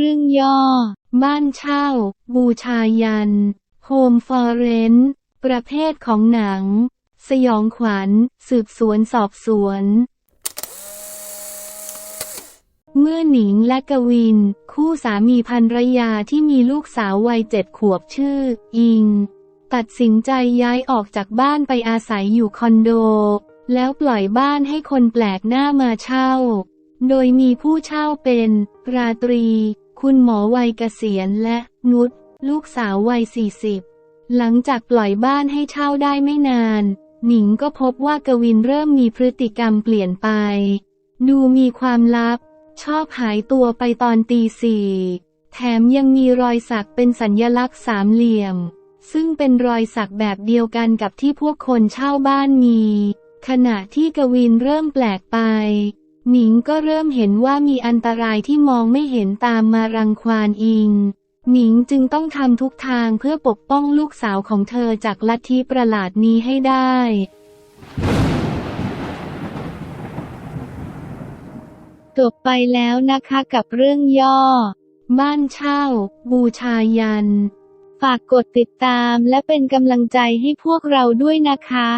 เรื่องย่อ บ้านเช่า บูชายัน โฮมฟอร์เรนประเภทของหนัง สยองขวัญ สืบสวนสอบสวน เมื่อหนิงและกวิน คู่สามีภรรยาที่มีลูกสาววัยเจ็ดขวบชื่อ อิง ตัดสินใจย้ายออกจากบ้านไปอาศัยอยู่คอนโด แล้วปล่อยบ้านให้คนแปลกหน้ามาเช่าโดยมีผู้เช่าเป็น ราตรี คุณหมอวัยเกษียณและนุชลูกสาววัย 40 หลังจากปล่อยบ้านให้เช่าได้ไม่นาน หนิงก็พบว่ากวินเริ่มมีพฤติกรรมเปลี่ยนไป ดูมีความลับ ชอบหายตัวไปตอนตีสี่แถมยังมีรอยสักเป็นสัญญลักษณ์สามเหลี่ยม ซึ่งเป็นรอยสักแบบเดียวกันกับที่พวกคนเช่าบ้านมี ขณะที่กวินเริ่มแปลกไป หนิงก็เริ่มเห็นว่ามีอันตรายที่มองไม่เห็นตามมารังควานอิง หนิงจึงต้องทำทุกทางเพื่อปกป้องลูกสาวของเธอจากลัทธิประหลาดนี้ให้ได้ จบไปแล้วนะคะกับเรื่องย่อ บ้านเช่า บูชายัน ฝากกดติดตามและเป็นกำลังใจให้พวกเราด้วยนะคะ